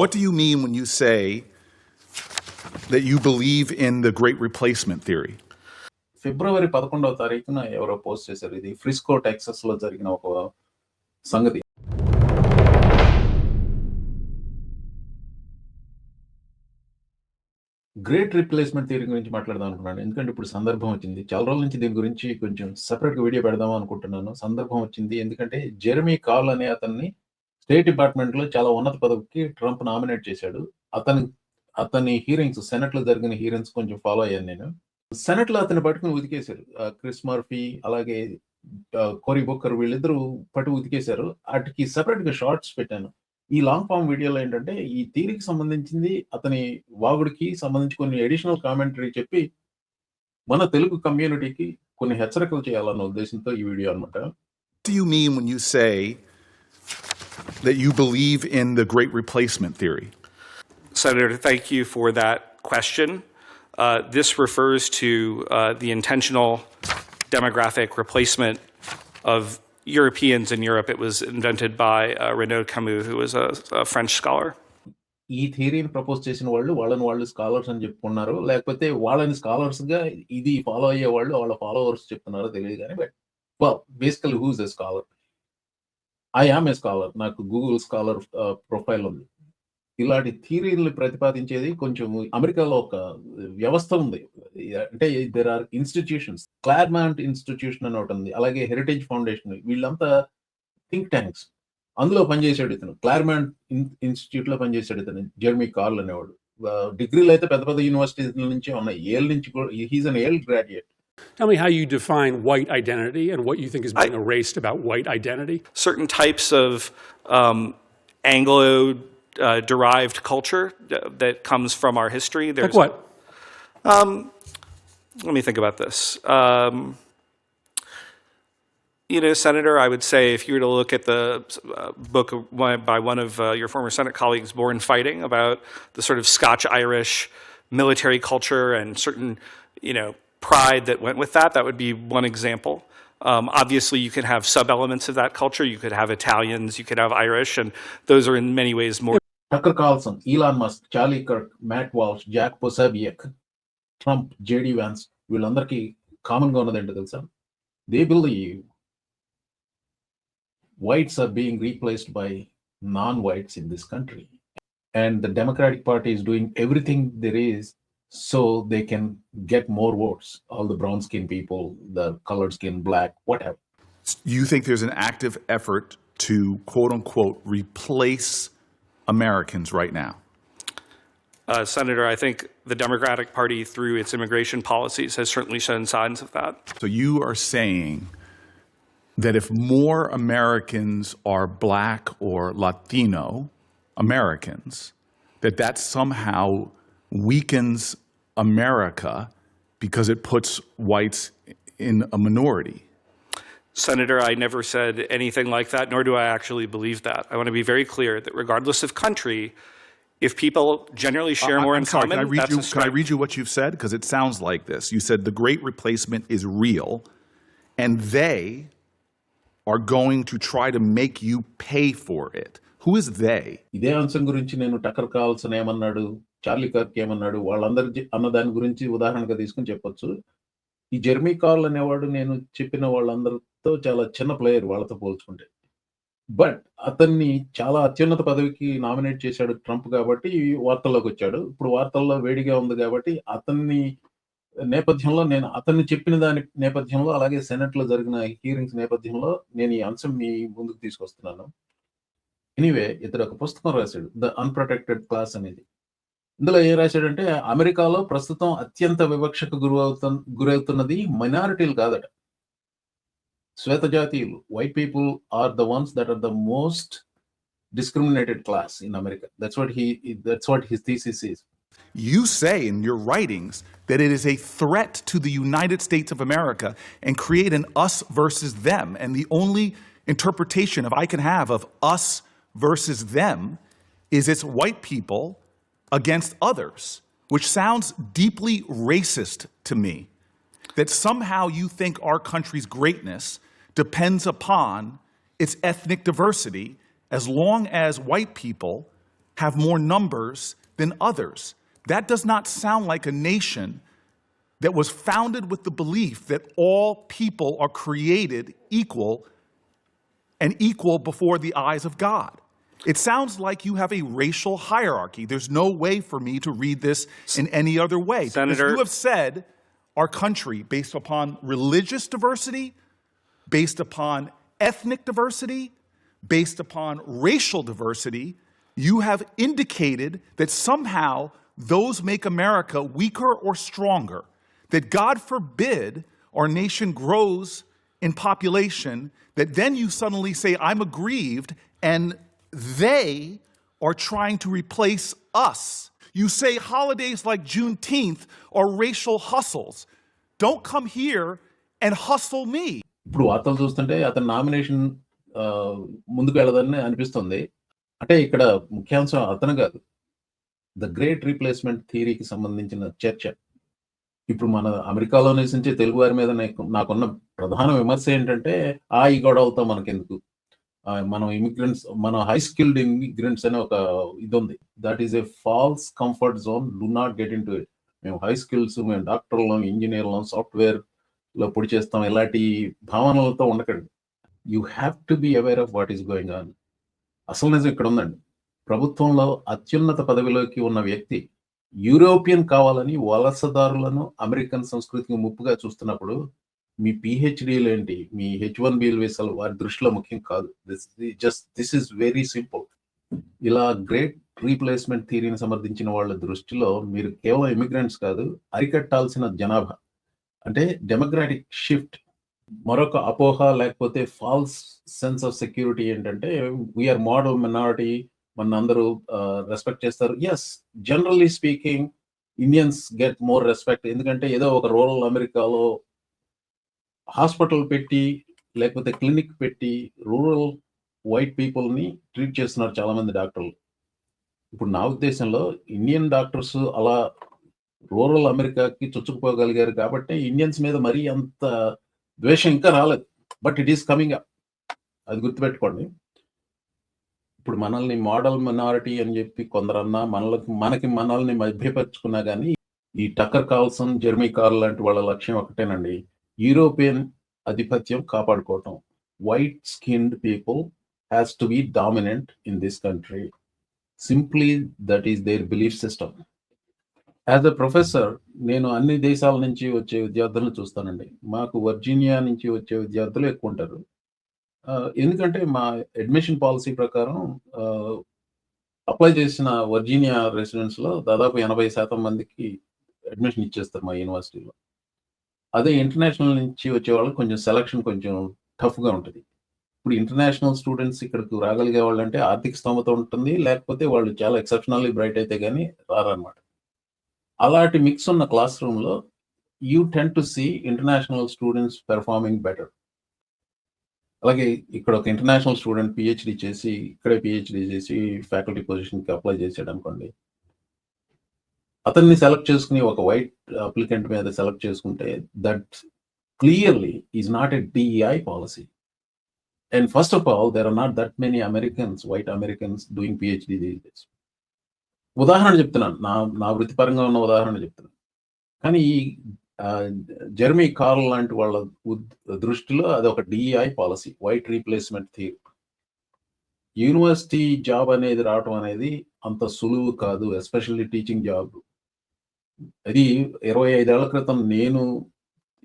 What do you mean when you say that you believe in the great replacement theory? ఫిబ్రవరి పదకొండవ తారీఖున ఎవరో post చేశారు. ఇది Frisco టెక్సస్లో జరిగిన ఒక సంగతి. గ్రేట్ రిప్లేస్మెంట్ థియరీ గురించి మాట్లాడదాం అనుకున్నాను. ఎందుకంటే ఇప్పుడు సందర్భం వచ్చింది. చాలా రోజుల నుంచి దీని గురించి కొంచెం సెపరేట్గా వీడియో పెడదాం అనుకుంటున్నాను. సందర్భం వచ్చింది. ఎందుకంటే జెర్మీ కాల్ అనే అతన్ని స్టేట్ డిపార్ట్మెంట్లో చాలా ఉన్నత పదవికి ట్రంప్ నామినేట్ చేశాడు. అతని అతని హీరింగ్స్ సెనెట్లో జరిగిన హీరింగ్స్ కొంచెం ఫాలో అయ్యాను నేను. సెనెట్లో అతని పట్టుకుని ఉతికేశారు. క్రిస్ మార్ఫీ అలాగే ఆ, బొక్కర్ వీళ్ళిద్దరూ పట్టు ఉతికేశారు. వాటికి సెపరేట్గా షార్ట్స్ పెట్టాను. ఈ లాంగ్ ఫామ్ వీడియోలో ఏంటంటే ఈ థీరీకి సంబంధించింది అతని వాగుడికి సంబంధించి కొన్ని అడిషనల్ కామెంటరీ చెప్పి మన తెలుగు కమ్యూనిటీకి కొన్ని హెచ్చరికలు చేయాలన్న ఉద్దేశంతో ఈ వీడియో అన్నమాట. that you believe in the great replacement theory? Senator, thank you for that question. Uh, This refers to uh, the intentional demographic replacement of Europeans in Europe. It was invented by uh, Renaud Camus, who was a a French scholar. ఈ థియరీని propose చేసిన వాళ్ళు వాళ్ళని వాళ్ళు scholars అని చెప్పుకున్నారు లేకపోతే వాళ్ళని scholars గా ఇది ఫాలో అయ్యే వాళ్ళు వాళ్ళ ఫాలోవర్స్ చెప్తున్నారో తెలియదు కానీ బట్ బేసికల్ whose a scholar I am a scholar నాకు గూగుల్ స్కాలర్ ప్రొఫైల్ ఉంది. ఇలాంటి థియరీని ప్రతిపాదించేది కొంచెం అమెరికాలో ఒక వ్యవస్థ ఉంది. అంటే there are institutions Claremont institution అని ఒకటి ఉంది. అలాగే హెరిటేజ్ ఫౌండేషన్ వీళ్ళంతా థింక్ ట్యాంక్స్ అందులో పనిచేసాడు ఇతను. క్లార్మాంట్ ఇన్స్టిట్యూట్లో పనిచేసాడు ఇతను. జెర్మీ కార్ల్ అనేవాడు. డిగ్రీలు అయితే పెద్ద పెద్ద యూనివర్సిటీల నుంచి ఉన్నాయి. ఏల్ నుంచి కూడా he's an Yale graduate Tell me how you define white identity and what you think is being erased about white identity. Certain types of um, Anglo uh, derived culture that comes from our history. Like There's- what? let me think about this. Um, you know, Senator, I would say if you were to look at the uh, book by one of uh, your former Senate colleagues, Born Fighting, about the sort of Scotch Irish military culture and certain, you know, pride that went with that, that would be one example. Um, obviously, you can have sub elements of that culture. You could have Italians, you could have Irish, and those are in many ways more Tucker Carlson Elon Musk Charlie Kirk Matt Walsh Jack Posobiec Trump JD Vance వీళ్ళందరికీ common గా ఉన్నది ఏంటో తెలుసా they believe whites are being replaced by non whites in this country and the Democratic party is doing everything there is so they can get more votes. All the brown skin people, the colored skin, black, whatever. You think there's an active effort to quote unquote replace Americans right now? Uh, Senator, I think the Democratic Party, through its immigration policies, has certainly shown signs of that. So you are saying that if more Americans are black or Latino Americans, that that somehow weakens America because it puts whites in a minority. Senator, I never said anything like that, nor do I actually believe that. I want to be very clear that regardless of country, if people generally share I- more I'm in sorry, common, can I read that's you? a Can I strength. read you what you've said? Because it sounds like this. You said the Great Replacement is real, and they are going to try to make you pay for it. Who is they? ఇదే అంశం గురించి నేను టక్కర్ కావాల్సిన ఏమన్నాడు Charlie Kirk ఏమన్నాడు? వాళ్ళందరి అన్న దాని గురించి ఉదాహరణగా తీసుకుని చెప్పొచ్చు. ఈ జెర్మీ కార్ల్ అనేవాడు నేను చెప్పిన వాళ్ళందరితో చాలా చిన్న ప్లేయర్ వాళ్ళతో పోల్చుకుంటే. బట్ అతన్ని చాలా అత్యున్నత పదవికి నామినేట్ చేశాడు ట్రంప్ కాబట్టి వార్తల్లోకి వచ్చాడు. ఇప్పుడు వార్తల్లో వేడిగా ఉంది కాబట్టి అతన్ని నేపథ్యంలో నేను అతన్ని చెప్పిన దాని నేపథ్యంలో అలాగే సెనెట్లో జరిగిన హీరింగ్స్ నేపథ్యంలో నేను ఈ అంశం మీ ముందుకు తీసుకొస్తున్నాను. ఎనీవే ఇతడు ఒక పుస్తకం రాశాడు ద అన్ప్రొటెక్టెడ్ క్లాస్ అనేది. ఇందులో ఏం రాశాడంటే అమెరికాలో ప్రస్తుతం అత్యంత వివక్షకు గురవుతు గురవుతున్నది మైనారిటీలు కాదట శ్వేత జాతీయులు white people are the ones that are the most discriminated class in America that's what he that's what his thesis is You say in your writings that it is a threat to the United States of America and create an us versus them. And the only interpretation of I can have of us versus them is it's white people against others, which sounds deeply racist to me. That somehow you think our country's greatness depends upon its ethnic diversity as long as white people have more numbers than others. That does not sound like a nation that was founded with the belief that all people are created equal and equal before the eyes of God. It sounds like you have a racial hierarchy. There's no way for me to read this in any other way. Because Senator- you have said our country, based upon religious diversity, based upon ethnic diversity, based upon racial diversity, you have indicated that somehow those make America weaker or stronger. That God forbid our nation grows in population, that then you suddenly say, I'm aggrieved, and they are trying to replace us. You say holidays like Juneteenth are racial hustles. Don't come here and hustle me. ఇప్పుడు వార్తలు చూస్తుంటే అతని nomination ముందుకు వెళ్ళదని అనిపిస్తుంది అంటే ఇక్కడ ముఖ్యాంశం అతను కాదు ద గ్రేట్ రీప్లేస్మెంట్ థియరీకి సంబంధించిన చర్చ ఇప్పుడు మన అమెరికాలో నివసించే తెలుగు వారి మీద నాకు- నాకున్న ప్రధాన విమర్శ ఏంటంటే ఆ ఈ గొడవలతో మనకెందుకు ఆ, మనం ఇమిగ్రెంట్స్ మన హై స్కిల్డ్ ఇమిగ్రెంట్స్ అనే ఒక ఇది ఉంది that is a false comfort zone do not get into it మేము హై స్కిల్స్ మేము డాక్టర్లం ఇంజనీర్లం సాఫ్ట్వేర్లో పొడి చేస్తాం. ఇలాంటి భావనలతో ఉండకండి. You have to be aware of what is going on అసలు నిజం ఇక్కడ ఉందండి. ప్రభుత్వంలో అత్యున్నత పదవిలోకి ఉన్న వ్యక్తి యూరోపియన్ కావాలని వలసదారులను అమెరికన్ సంస్కృతికి ముప్పుగా చూస్తున్నప్పుడు మీ పిహెచ్డీలు ఏంటి? మీ హెచ్ వన్ బిల్ వీసాలు వారి దృష్టిలో ముఖ్యం కాదు. This just this is very simple ఇలా గ్రేట్ రీప్లేస్మెంట్ థియరీని సమర్థించిన వాళ్ళ దృష్టిలో మీరు కేవలం ఇమిగ్రెంట్స్ కాదు అరికట్టాల్సిన జనాభా. అంటే డెమోక్రాటిక్ షిఫ్ట్ మరొక అపోహ లేకపోతే ఫాల్స్ సెన్స్ ఆఫ్ సెక్యూరిటీ ఏంటంటే వీఆర్ మోడల్ మినారిటీ మన అందరూ రెస్పెక్ట్ చేస్తారు. Yes generally speaking Indians get more respect ఎందుకంటే ఏదో ఒక రూరల్ అమెరికాలో హాస్పిటల్ పెట్టి లేకపోతే క్లినిక్ పెట్టి రూరల్ వైట్ పీపుల్ని ట్రీట్ చేస్తున్నారు చాలా మంది డాక్టర్లు. ఇప్పుడు నా ఉద్దేశంలో ఇండియన్ డాక్టర్స్ అలా రూరల్ అమెరికాకి చొచ్చుకుపోగలిగారు కాబట్టి ఇండియన్స్ మీద మరీ అంత ద్వేషం ఇంకా రాలేదు. But it is coming up. అది గుర్తుపెట్టుకోండి. ఇప్పుడు మనల్ని మోడల్ మినారిటీ అని చెప్పి కొందరన్నా మనలకు మనకి మనల్ని మభ్యపరుచుకున్నా కానీ ఈ టక్కర్ కాల్సన్ జెర్మీ కార్ లాంటి వాళ్ళ లక్ష్యం ఒకటేనండి యూరోపియన్ ఆధిపత్యం కాపాడుకోవటం. White skinned people has to be dominant in this country simply that is their belief system as a professor నేను అన్ని దేశాల నుంచి వచ్చే విద్యార్థులను చూస్తానండి. మాకు వర్జీనియా నుంచి వచ్చే విద్యార్థులు ఎక్కువ ఉంటారు. ఎందుకంటే మా అడ్మిషన్ పాలసీ ప్రకారం అప్లై చేసిన వర్జీనియా రెసిడెంట్స్లో దాదాపు ఎనభై శాతం మందికి అడ్మిషన్ ఇచ్చేస్తారు మా యూనివర్సిటీలో అదే ఇంటర్నేషనల్ నుంచి వచ్చే వాళ్ళకి కొంచెం సెలక్షన్ కొంచెం టఫ్గా ఉంటుంది. ఇప్పుడు ఇంటర్నేషనల్ స్టూడెంట్స్ ఇక్కడికి రాగలిగే వాళ్ళు అంటే ఆర్థిక స్తోమత ఉంటుంది లేకపోతే వాళ్ళు చాలా ఎక్సెప్షనల్లీ బ్రైట్ అయితే కానీ రారన్నమాట. అలాంటి మిక్స్ ఉన్న క్లాస్ రూమ్లో you tend to see international students performing better అలాగే ఇక్కడ ఒక ఇంటర్నేషనల్ స్టూడెంట్ పిహెచ్డి చేసి ఇక్కడే పిహెచ్డి చేసి ఫ్యాకల్టీ పొజిషన్కి అప్లై చేసాడు అనుకోండి అతన్ని సెలెక్ట్ చేసుకుని ఒక వైట్ అప్లికెంట్ మీద సెలెక్ట్ చేసుకుంటే that clearly is not a DEI policy and first of all there are not that many Americans white Americans doing PhD these days ఉదాహరణ చెప్తున్నాను. నా నా వృత్తిపరంగా ఉన్న ఉదాహరణ చెప్తున్నాను. కానీ ఈ ఆ, జెర్మీ కార్ల్ లాంటి వాళ్ళ దృష్టిలో అది ఒక DEI policy white replacement theory university job అనేది రావటం అనేది అంత సులువు కాదు ఎస్పెషల్లీ టీచింగ్ జాబ్ అది ఇరవై ఐదేళ్ళ క్రితం నేను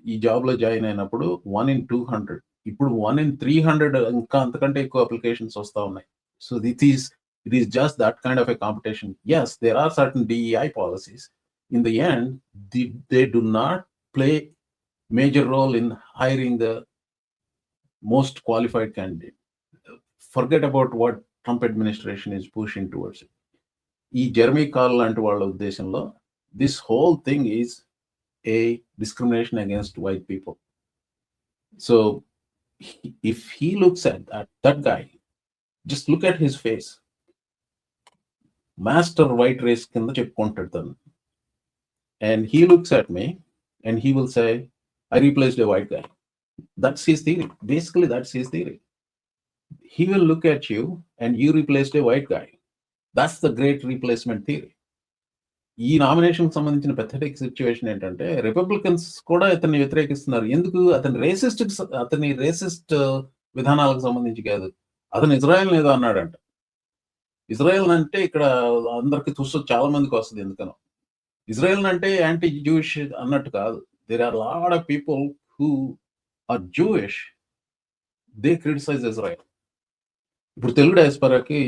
ఈ జాబ్లో జాయిన్ అయినప్పుడు వన్ ఇన్ టూ హండ్రెడ్ ఇప్పుడు వన్ ఇన్ త్రీ హండ్రెడ్ ఇంకా అంతకంటే ఎక్కువ అప్లికేషన్స్ వస్తూ ఉన్నాయి. So that is it is just that kind of a competition yes there are certain DEI policies in the end the they do not play major role in hiring the most qualified candidate forget about what Trump administration is pushing towards ఈ Jeremy Carl లాంటి వాళ్ళ ఉద్దేశంలో this whole thing is a discrimination against white people so if he looks at that that guy, just look at his face. Master white race కింద చెప్పుకుంటాడు తను and he looks at me and he will say I replaced a white guy. That's his theory. Basically, that's his theory. He will look at you and you replaced a white guy. That's the great replacement theory ఈ nomination సంబంధించిన pathetic situation ఏంటంటే Republicans కూడా ఇతన్ని వ్యతిరేకిస్తున్నారు. ఎందుకు? అతని racist అతని racist విధానాలకు సంబంధించి కాదు. అతను ఇజ్రాయెల్ ఏదో అన్నాడంట. ఇజ్రాయెల్ అంటే ఇక్కడ అందరికి చూస్తూ చాలా మందికి వస్తుంది ఎందుకనో. ఇజ్రాయెల్ అంటే యాంటీ జూయిష్ అన్నట్టు కాదు. There are lot of people who are Jewish they criticize Israel ఇప్పుడు తెలుగు డయాస్పరాకి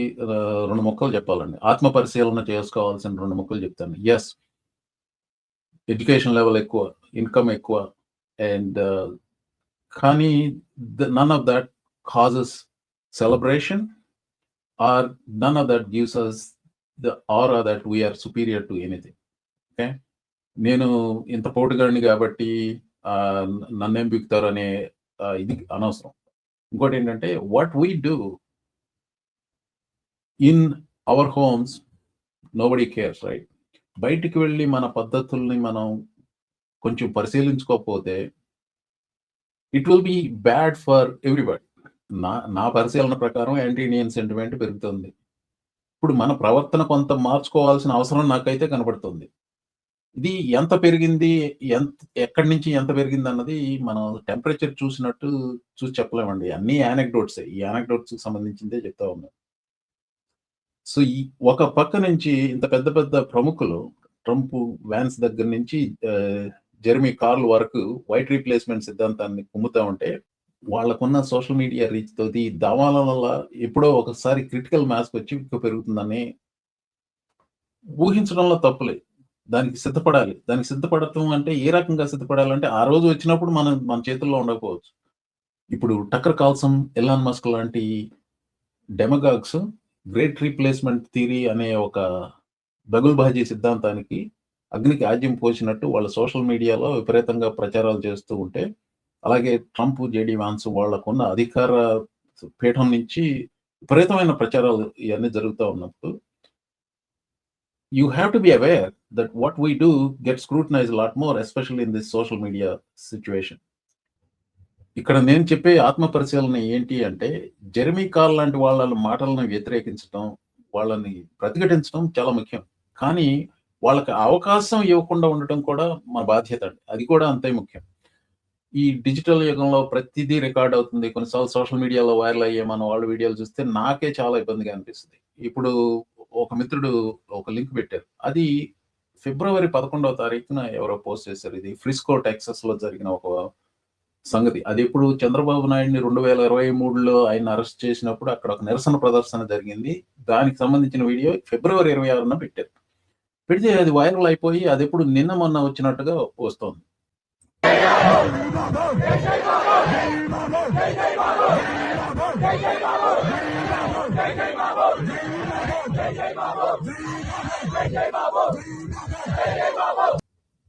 రెండు మొక్కలు చెప్పాలండి. ఆత్మ పరిశీలన చేసుకోవాల్సిన రెండు మొక్కలు చెప్తాను. ఎస్ ఎడ్యుకేషన్ లెవెల్ ఎక్కువ ఇన్కమ్ ఎక్కువ అండ్ uh, కానీ none of that causes celebration or none of that gives us the or that we're superior to anything okay నేను ఇంత పోటుగాడిని కాబట్టి నన్నేం బిగుతారు అనే ఇది అనవసరం. ఇంకోటి ఏంటంటే what we do in our homes nobody cares right బయటికి వెళ్ళి మన పద్ధతుల్ని మనం కొంచెం పరిశీలించుకోకపోతే it will be bad for everybody నా నా పరిశీలన ప్రకారం యాంటీ ఇండియన్ సెంటిమెంట్ పెరుగుతుంది. ఇప్పుడు మన ప్రవర్తన కొంత మార్చుకోవాల్సిన అవసరం నాకైతే కనబడుతుంది ఇది ఎంత పెరిగింది ఎంత ఎక్కడి నుంచి ఎంత పెరిగింది అన్నది మనం టెంపరేచర్ చూసినట్టు చూసి చెప్పలేమండి. అన్ని యానెక్డోట్సే ఈ యానెక్డోట్స్కి సంబంధించిందే చెప్తా ఉన్నాం. సో ఈ ఒక పక్క నుంచి ఇంత పెద్ద పెద్ద ప్రముఖులు ట్రంప్ వ్యాన్స్ దగ్గర నుంచి ఆ, జెర్మీ కార్ల్ వరకు వైట్ రీప్లేస్మెంట్ సిద్ధాంతాన్ని కుమ్ముతా ఉంటే వాళ్ళకున్న సోషల్ మీడియా రీచ్ తోటి ఈ దావాల వల్ల ఎప్పుడో ఒకసారి క్రిటికల్ మ్యాథ్స్ వచ్చి పెరుగుతుందని ఊహించడంలో తప్పులే. దానికి సిద్ధపడాలి. దానికి సిద్ధపడటం అంటే ఏ రకంగా సిద్ధపడాలంటే ఆ రోజు వచ్చినప్పుడు మనం మన చేతుల్లో ఉండకపోవచ్చు. ఇప్పుడు టక్కర్ కాల్సం ఎలాన్ మస్క్ లాంటి డెమగాగ్స్ గ్రేట్ రీప్లేస్మెంట్ థియరీ అనే ఒక దగుల్బాజీ సిద్ధాంతానికి అగ్నికి ఆజ్యం పోసినట్టు వాళ్ళ సోషల్ మీడియాలో విపరీతంగా ప్రచారాలు చేస్తూ ఉంటే అలాగే ట్రంప్ జేడీ వాన్స్ వాళ్ళకున్న అధికార పీఠం నుంచి విపరీతమైన ప్రచారాలు ఇవన్నీ జరుగుతూ ఉన్నప్పుడు you have to be aware that what we do get scrutinize lot more especially in this social media situation ఇక్కడ నేను చెప్పే ఆత్మ పరిశీలన ఏంటి అంటే జెర్మీ కాల్ లాంటి వాళ్ళ మాటలను వ్యతిరేకించడం వాళ్ళని ప్రతిఘటించడం చాలా ముఖ్యం. కానీ వాళ్ళకి అవకాశం ఇవ్వకుండా ఉండటం కూడా మన బాధ్యత అండి. అది కూడా అంతే ముఖ్యం. ఈ డిజిటల్ యుగంలో ప్రతిదీ రికార్డ్ అవుతుంది. కొన్నిసార్లు సోషల్ మీడియాలో వైరల్ అయ్యే మన వాళ్ళ వీడియోలు చూస్తే నాకే చాలా ఇబ్బందిగా అనిపిస్తుంది. ఇప్పుడు ఒక మిత్రుడు ఒక లింక్ పెట్టారు. అది ఫిబ్రవరి పదకొండవ తారీఖున ఎవరో పోస్ట్ చేశారు. ఇది ఫ్రిస్కో టెక్సస్లో జరిగిన ఒక సంగతి. అది ఇప్పుడు చంద్రబాబు నాయుడిని రెండు వేల ఇరవై మూడులో ఆయన అరెస్ట్ చేసినప్పుడు అక్కడ ఒక నిరసన ప్రదర్శన జరిగింది. దానికి సంబంధించిన వీడియో ఫిబ్రవరి ఇరవై ఆరున పెట్టారు. పెడితే అది వైరల్ అయిపోయి అది ఎప్పుడు నిన్న మొన్న వచ్చినట్టుగా వస్తోంది.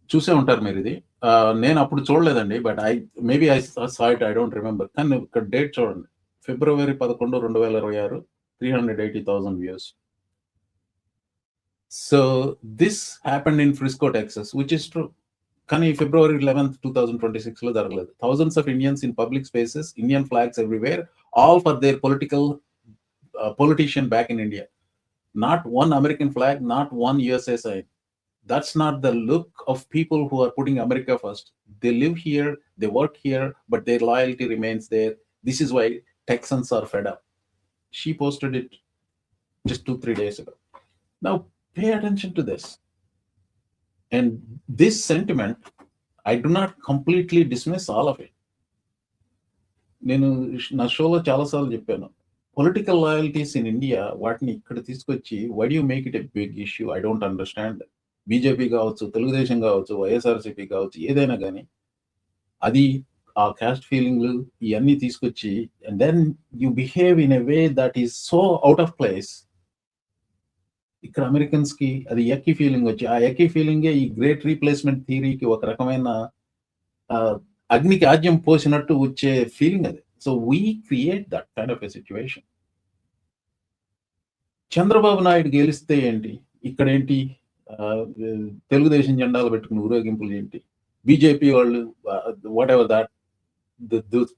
చూసే ఉంటారు మీరు ఇది. నేను అప్పుడు చూడలేదండి but I maybe I saw it I don't remember. కానీ ఇక్కడ డేట్ చూడండి. ఫిబ్రవరి పదకొండు రెండు వేల ఇరవై ఆరు three hundred eighty thousand views. So this happened in Frisco Texas which is true. కానీ February eleventh two thousand twenty సిక్స్లో జరగలేదు. Thousands of Indians in public spaces Indian flags everywhere all for their political politician back in India. Not one American flag not one USA sign. That's not the look of people who are putting America first. They live here, they work here, but their loyalty remains there. This is why Texans are fed up. She posted it just two, three days ago. Now, pay attention to this. And this sentiment, I do not completely dismiss all of it. నేను నా షోలో చాలాసార్లు చెప్పాను political loyalties in India వాటిని ఇక్కడ తీసుకొచ్చి why you make it a big issue I don't understand BJP కావచ్చు తెలుగుదేశం కావచ్చు వైఎస్ఆర్సీపీ కావచ్చు ఏదైనా కానీ అది ఆ క్యాస్ట్ ఫీలింగ్లు ఇవన్నీ తీసుకొచ్చి and then you behave in a way that is so out of place ఇక్కడ అమెరికన్స్కి అది ఎక్కీ ఫీలింగ్ వచ్చి ఆ ఎక్కి ఫీలింగే ఈ గ్రేట్ రీప్లేస్మెంట్ థియరీకి ఒక రకమైన అగ్నికి ఆజ్యం పోసినట్టు వచ్చే ఫీలింగ్ అది. So we create that kind of a situation Chandrababu Naidu గెలిస్తే ఏంటి? ఇక్కడేంటి తెలుగుదేశం జెండాలు పెట్టుకుని ఊరేగింపులు ఏంటి? బీజేపీ వాళ్ళు whatever that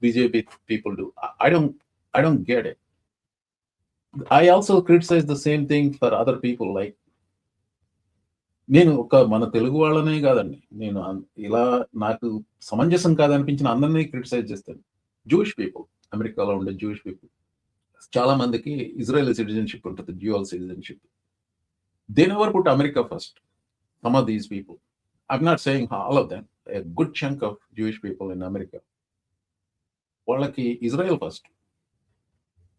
BJP people do I don't I don't get it I also criticize the same thing for other people like నేను ఒక మన తెలుగు వాళ్ళనే కాదండి. నేను ఇలా నాకు సమంజసం కాదనిపించిన అందరినీ క్రిటిసైజ్ చేస్తాను. జూయిష్ పీపుల్ అమెరికాలో ఉండే జూయిష్ పీపుల్ చాలా మందికి ఇజ్రాయెల్ సిటిజన్షిప్ ఉంటుంది dual citizenship they never put America first some of these people I'm not saying all of them a good chunk of Jewish people in America వాళ్ళకి Israel first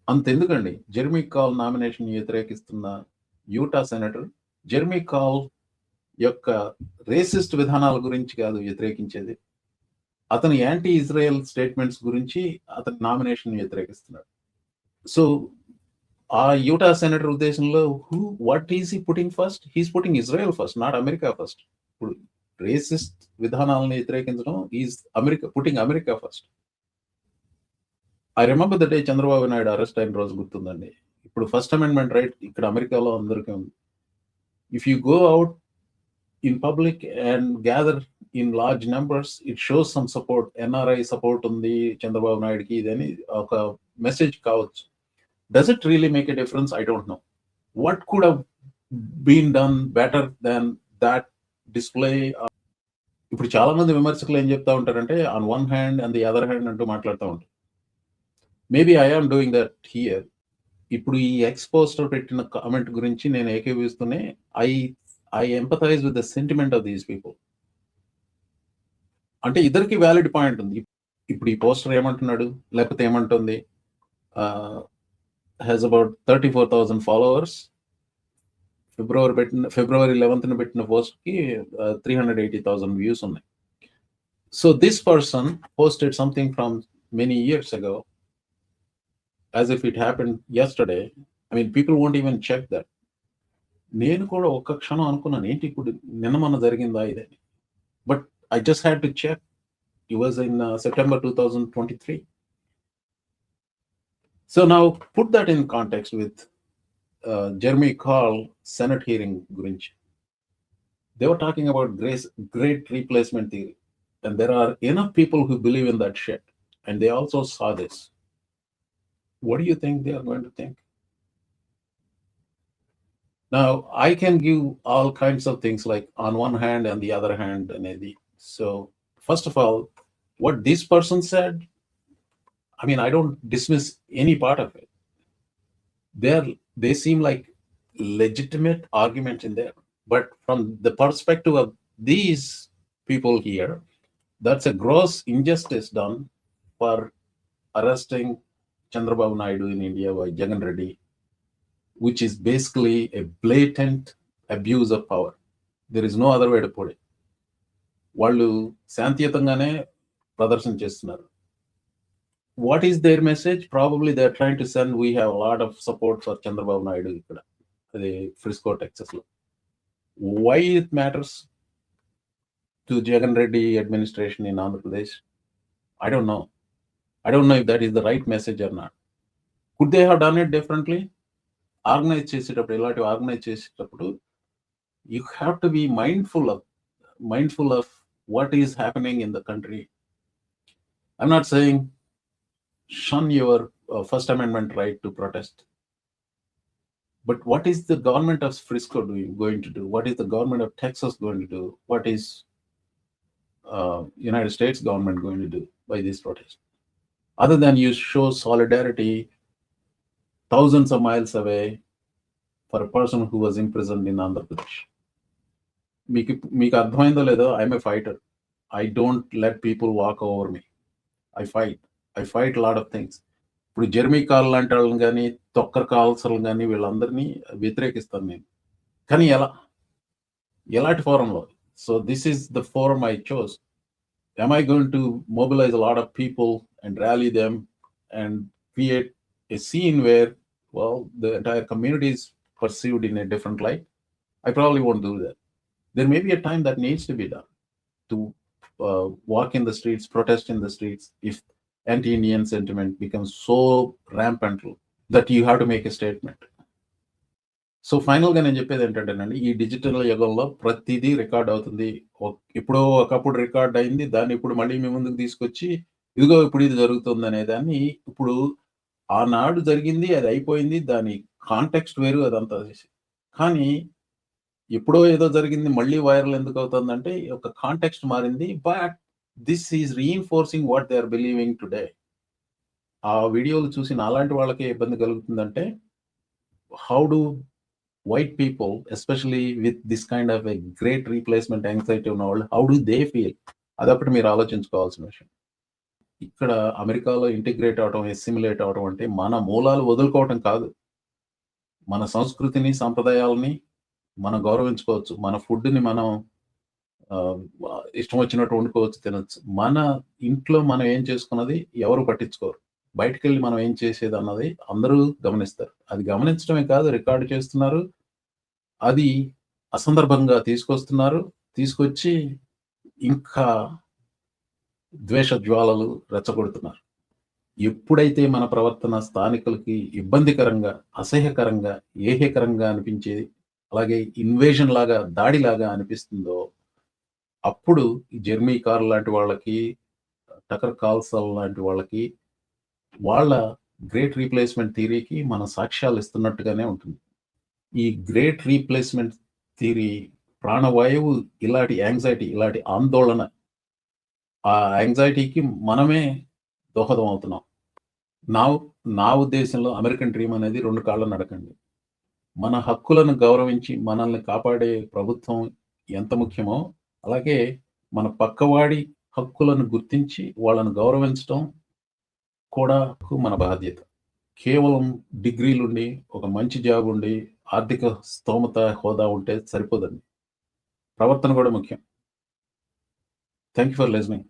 అంతెందుకండి. Jeremy call nomination వ్యతిరేకిస్తున్న Utah senator Jeremy call యొక్క racist విధానాల గురించి కాదు వ్యతిరేకించేది. అతని anti Israel statements గురించి అతని నామినేషన్ వ్యతిరేకిస్తున్నాడు. సో ఆ యూటా సెనేటర్ ఉద్దేశంలో who what is he putting first? He's putting Israel first not America first. ఇప్పుడు రేసిస్ట్ విధానాలను వ్యతిరేకించడం is America putting America first. I remember the day Chandrababu Naidu arrest అయిన రోజు గుర్తుందండి. ఇప్పుడు ఫస్ట్ అమెండ్మెంట్ రైట్ ఇక్కడ అమెరికాలో అందరికీ ఉంది. If you go out in public and gather in large numbers it shows some support NRI support ఉంది చంద్రబాబు నాయుడుకి ఇదని ఒక మెసేజ్ కావచ్చు. Does it really make a difference I don't know what could been done better then that display ఇప్పుడు చాలా మంది విమర్శకులు ఏం చెప్తా ఉంటారంటే on one hand and the other hand అంటూ మాట్లాడుతూ ఉంటారు. Maybe I am doing that here ఇప్పుడు ఈ ఎక్స్పోస్టర్ పెట్టిన కామెంట్ గురించి నేను ఏకీవిస్తూనే I I empathize with the sentiment of these people అంటే ఇద్దరికి వ్యాలిడ్ పాయింట్ ఉంది. ఇప్పుడు ఈ పోస్టర్ ఏమంటున్నాడు? లేకపోతే ఏమంటుంది? Has about thirty four thousand followers February పెట్టిన ఫిబ్రవరి లెవెన్త్న పెట్టిన పోస్ట్కి three hundred eighty thousand views ఉన్నాయి. So this person posted something from many years ago as if it happen yesterday I mean people won't even check that నేను కూడా ఒక్క క్షణం అనుకున్నాను ఏంటి ఇప్పుడు నిన్న మొన్న జరిగిందా ఇదని but I just had to check it was in September two thousand twenty three So now put that in context with uh, Jeremy Carl Senate hearing Grinch. They were talking about grace, great replacement theory. And there are enough people who believe in that shit. And they also saw this. What do you think they are going to think? Now, I can give all kinds of things like on one hand and the other hand, and so first of all, what this person said I mean, I don't dismiss any part of it. They're they seem like legitimate arguments in there, but from the perspective of these people here, that's a gross injustice done for arresting Chandrababu Naidu in India by Jagan Reddy, which is basically a blatant abuse of power. There is no other way to put it. వాళ్ళు శాంతియుతంగానే ప్రదర్శన చేస్తున్నారు what is their message probably they tried to send we have lot of support for Chandrababu Naidu ఇక్కడ అది Frisco టెక్సస్లో. Why it matters to Jagan Reddy administration in Andhra Pradesh I don't know I don't know if that is the right message or not. Could they have done it differently? Organize చేసేటప్పుడు ఇలాంటివి organize చేసేటప్పుడు you have to be mindful of mindful of what is happening in the country I'm not saying షన్ your first amendment right to protest but what is the government of Frisco doing going to do what is the government of Texas going to do what is United States government going to do by this protest other than you show solidarity thousands of miles away for a person who was imprisoned in Andhra Pradesh. మీకు మీకు అర్థమైందో లేదో I'm a fighter I don't let people walk over me I fight I fight lot of things ఇప్పుడు Jeremy call లాంటి వాళ్ళని కానీ తొక్కర్ కాల్సర్లు కానీ వీళ్ళందరినీ వ్యతిరేకిస్తాను నేను కానీ ఎలా ఎలాంటి ఫోరంలో so this is the forum I chose am I going to mobilize a lot of people and rally them and create a scene where, well, the entire community is perceived in a different light? I probably won't do that. There may be a time that needs to be done to uh, walk in the streets, protest in the streets, if anti Indian sentiment becomes so rampant that you have to make a statement. So ఫైనల్గా నేను చెప్పేది ఏంటంటేనండి ఈ digital యుగంలో ప్రతిదీ record అవుతుంది ఎప్పుడో ఒకప్పుడు రికార్డ్ అయింది దాన్ని ఇప్పుడు మళ్ళీ మీ ముందుకు తీసుకొచ్చి ఇదిగో ఇప్పుడు ఇది జరుగుతుంది అనే దాన్ని ఇప్పుడు ఆనాడు జరిగింది అది అయిపోయింది దాని కాంటెక్స్ట్ వేరు అదంతా కానీ ఎప్పుడో ఏదో జరిగింది మళ్ళీ వైరల్ ఎందుకు అవుతుందంటే ఒక కాంటెక్స్ట్ మారింది but this is reinforcing what they are believing today ఆ వీడియోలు చూసి నాలాంటి వాళ్ళకే ఇబ్బంది కలుగుతుందంటే how do white people especially with this kind of a great replacement anxiety ఉన్న వాళ్ళు హౌ డు దే ఫీల్ అదొకటి మీరు ఆలోచించుకోవాల్సిన విషయం. ఇక్కడ అమెరికాలో ఇంటిగ్రేట్ అవడం ఎస్సిమిలేట్ అవడం అంటే మన మూలాలు వదులుకోవటం కాదు. మన సంస్కృతిని సంప్రదాయాలని మనం గౌరవించుకోవచ్చు. మన ఫుడ్ని మనం ఇష్టం వచ్చినట్టు వండుకోవచ్చు తినచ్చు. మన ఇంట్లో మనం ఏం చేసుకున్నది ఎవరు పట్టించుకోరు. బయటకు వెళ్ళి మనం ఏం చేసేది అన్నది అందరూ గమనిస్తారు. అది గమనించడమే కాదు రికార్డు చేస్తున్నారు. అది అసందర్భంగా తీసుకొస్తున్నారు. తీసుకొచ్చి ఇంకా ద్వేష జ్వాలలు రెచ్చగొడుతున్నారు. ఎప్పుడైతే మన ప్రవర్తన స్థానికులకి ఇబ్బందికరంగా అసహ్యకరంగా ఏహ్యకరంగా అనిపించేది అలాగే ఇన్వేషన్ లాగా దాడిలాగా అనిపిస్తుందో అప్పుడు ఈ జెర్మీ కార్ లాంటి వాళ్ళకి టకర్ కాల్సల్ లాంటి వాళ్ళకి వాళ్ళ గ్రేట్ రీప్లేస్మెంట్ థియరీకి మన సాక్ష్యాలు ఇస్తున్నట్టుగానే ఉంటుంది. ఈ గ్రేట్ రీప్లేస్మెంట్ థియరీ ప్రాణవాయువు ఇలాంటి యాంగ్జైటీ ఇలాంటి ఆందోళన ఆ యాంగ్జైటీకి మనమే దోహదం అవుతున్నాం. నా నా ఉద్దేశంలో అమెరికన్ డ్రీమ్ అనేది రెండు కాళ్ళ నడకండి. మన హక్కులను గౌరవించి మనల్ని కాపాడే ప్రభుత్వం ఎంత ముఖ్యమో అలాగే మన పక్కవాడి హక్కులను గుర్తించి వాళ్ళను గౌరవించడం కూడా మన బాధ్యత. కేవలం డిగ్రీలుండి ఒక మంచి జాబ్ ఉండి ఆర్థిక స్తోమత హోదా ఉంటే సరిపోదండి. ప్రవర్తన కూడా ముఖ్యం. Thank you for listening.